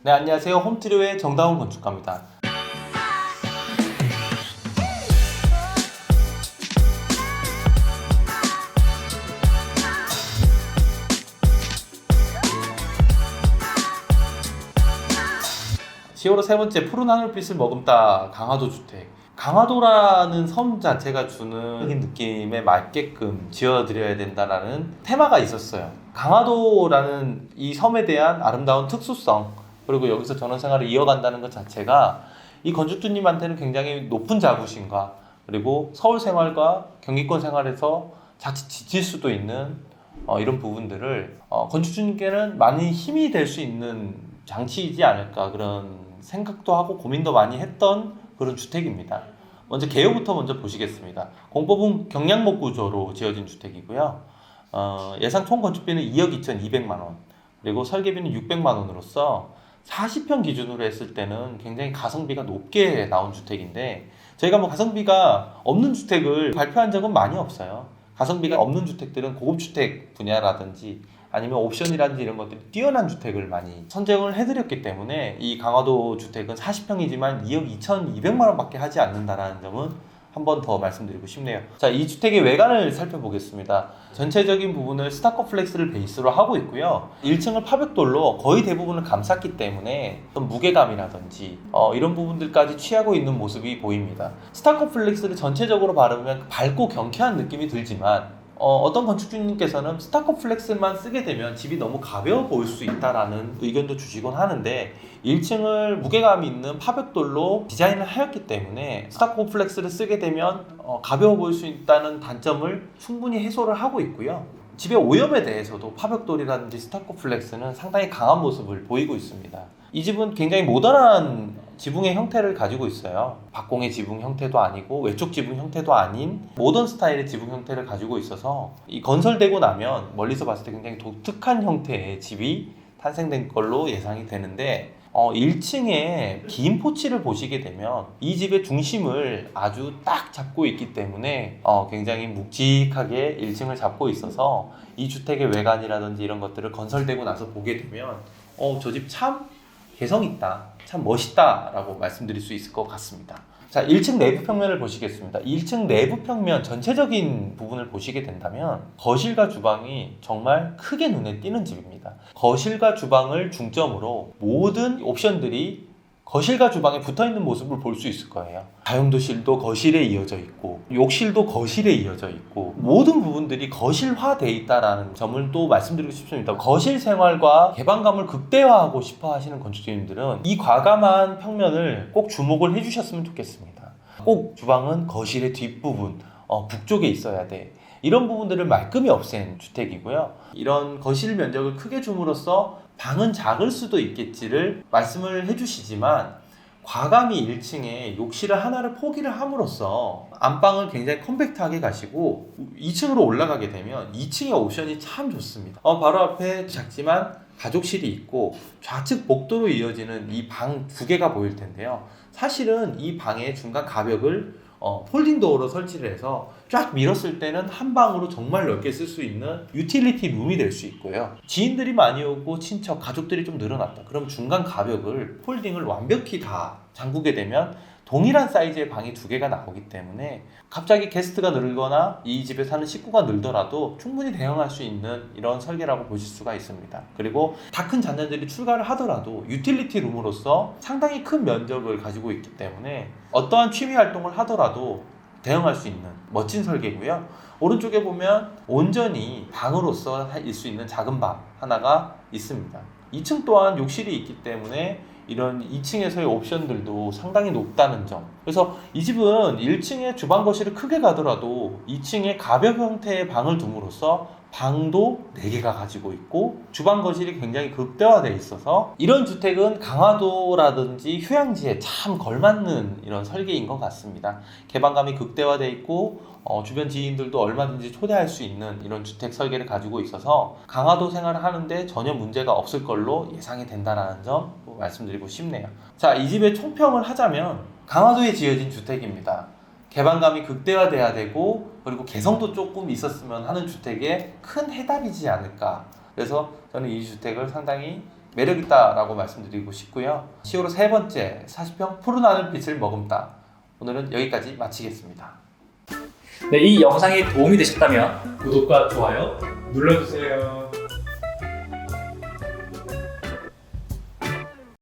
네, 안녕하세요. 홈트리오의 정다운 건축가입니다. 시월호 세 번째 푸른 하늘빛을 머금다 강화도 주택. 강화도라는 섬 자체가 주는 느낌에 맞게끔 지어드려야 된다라는 테마가 있었어요. 강화도라는 이 섬에 대한 아름다운 특수성 그리고 여기서 전원 생활을 이어간다는 것 자체가 이 건축주님한테는 굉장히 높은 자부심과 그리고 서울 생활과 경기권 생활에서 자칫 지칠 수도 있는 어, 이런 부분들을 어, 건축주님께는 많이 힘이 될 수 있는 장치이지 않을까 그런 생각도 하고 고민도 많이 했던 그런 주택입니다. 먼저 개요부터 먼저 보시겠습니다. 공법은 경량목 구조로 지어진 주택이고요. 어, 예상 총 건축비는 2억 2,200만 원, 그리고 설계비는 600만 원으로서 40평 기준으로 했을 때는 굉장히 가성비가 높게 나온 주택인데 저희가 뭐 가성비가 없는 주택을 발표한 적은 많이 없어요. 가성비가 없는 주택들은 고급 주택 분야라든지 아니면 옵션이라든지 이런 것들이 뛰어난 주택을 많이 선정을 해드렸기 때문에 이 강화도 주택은 40평이지만 2억 2,200만 원밖에 하지 않는다라는 점은 한 번 더 말씀드리고 싶네요. 자, 이 주택의 외관을 살펴보겠습니다. 전체적인 부분을 스타커 플렉스를 베이스로 하고 있고요. 1층을 파벽돌로 거의 대부분을 감쌌기 때문에 어떤 무게감이라든지 어, 이런 부분들까지 취하고 있는 모습이 보입니다. 스타커 플렉스를 전체적으로 바르면 밝고 경쾌한 느낌이 들지만 어, 떤 건축주님께서는 스타커 플렉스만 쓰게 되면 집이 너무 가벼워 보일 수 있다라는 의견도 주시곤 하는데 1층을 무게감 있는 파벽돌로 디자인을 하였기 때문에 스타커 플렉스를 쓰게 되면 어, 가벼워 보일 수 있다는 단점을 충분히 해소를 하고 있고요. 집의 오염에 대해서도 파벽돌이라든지 스타커 플렉스는 상당히 강한 모습을 보이고 있습니다. 이 집은 굉장히 모던한 지붕의 형태를 가지고 있어요. 박공의 지붕 형태도 아니고 외쪽 지붕 형태도 아닌 모던 스타일의 지붕 형태를 가지고 있어서 이 건설되고 나면 멀리서 봤을 때 굉장히 독특한 형태의 집이 탄생된 걸로 예상이 되는데 어, 1층에 긴 포치를 보시게 되면 이 집의 중심을 아주 딱 잡고 있기 때문에 어, 굉장히 묵직하게 1층을 잡고 있어서 이 주택의 외관이라든지 이런 것들을 건설되고 나서 보게 되면 어, 저 집 참 개성 있다, 참 멋있다라고 말씀드릴 수 있을 것 같습니다. 자, 1층 내부 평면을 보시겠습니다. 1층 내부 평면 전체적인 부분을 보시게 된다면 거실과 주방이 정말 크게 눈에 띄는 집입니다. 거실과 주방을 중점으로 모든 옵션들이 거실과 주방에 붙어 있는 모습을 볼 수 있을 거예요. 다용도실도 거실에 이어져 있고, 욕실도 거실에 이어져 있고, 모든 부분들이 거실화돼 있다라는 점을 또 말씀드리고 싶습니다. 거실 생활과 개방감을 극대화하고 싶어 하시는 건축주님들은 이 과감한 평면을 꼭 주목을 해주셨으면 좋겠습니다. 꼭 주방은 거실의 뒷부분, 어, 북쪽에 있어야 돼. 이런 부분들을 말끔히 없앤 주택이고요. 이런 거실 면적을 크게 줌으로써 방은 작을 수도 있겠지를 말씀을 해주시지만 과감히 1층에 욕실을 하나를 포기를 함으로써 안방을 굉장히 컴팩트하게 가시고 2층으로 올라가게 되면 2층의 옵션이 참 좋습니다. 어, 바로 앞에 작지만 가족실이 있고 좌측 복도로 이어지는 이 방 두 개가 보일 텐데요. 사실은 이 방의 중간 가벽을 어, 폴딩 도어로 설치를 해서 쫙 밀었을 때는 한 방으로 정말 넓게 쓸 수 있는 유틸리티 룸이 될 수 있고요. 지인들이 많이 오고 친척, 가족들이 좀 늘어났다. 그럼 중간 가벽을 폴딩을 완벽히 다 잠그게 되면 동일한 사이즈의 방이 두 개가 나오기 때문에 갑자기 게스트가 늘거나 이 집에 사는 식구가 늘더라도 충분히 대응할 수 있는 이런 설계라고 보실 수가 있습니다. 그리고 다큰 자녀들이 출가를 하더라도 유틸리티 룸으로서 상당히 큰 면적을 가지고 있기 때문에 어떠한 취미 활동을 하더라도 대응할 수 있는 멋진 설계고요. 오른쪽에 보면 온전히 방으로서 일수 있는 작은 방 하나가 있습니다. 2층 또한 욕실이 있기 때문에 이런 2층에서의 옵션들도 상당히 높다는 점. 그래서 이 집은 1층에 주방 거실을 크게 가더라도 2층에 가벽 형태의 방을 둠으로써 방도 4개가 가지고 있고 주방 거실이 굉장히 극대화되어 있어서 이런 주택은 강화도라든지 휴양지에 참 걸맞는 이런 설계인 것 같습니다. 개방감이 극대화되어 있고 어, 주변 지인들도 얼마든지 초대할 수 있는 이런 주택 설계를 가지고 있어서 강화도 생활을 하는데 전혀 문제가 없을 걸로 예상이 된다는 점 말씀드리고 싶네요. 자, 이 집의 총평을 하자면 강화도에 지어진 주택입니다. 개방감이 극대화돼야 되고 그리고 개성도 조금 있었으면 하는 주택의 큰 해답이지 않을까. 그래서 저는 이 주택을 상당히 매력 있다라고 말씀드리고 싶고요. 10월호 세 번째 40평 푸른 하늘빛을 머금다. 오늘은 여기까지 마치겠습니다. 네, 이 영상이 도움이 되셨다면 구독과 좋아요 눌러주세요.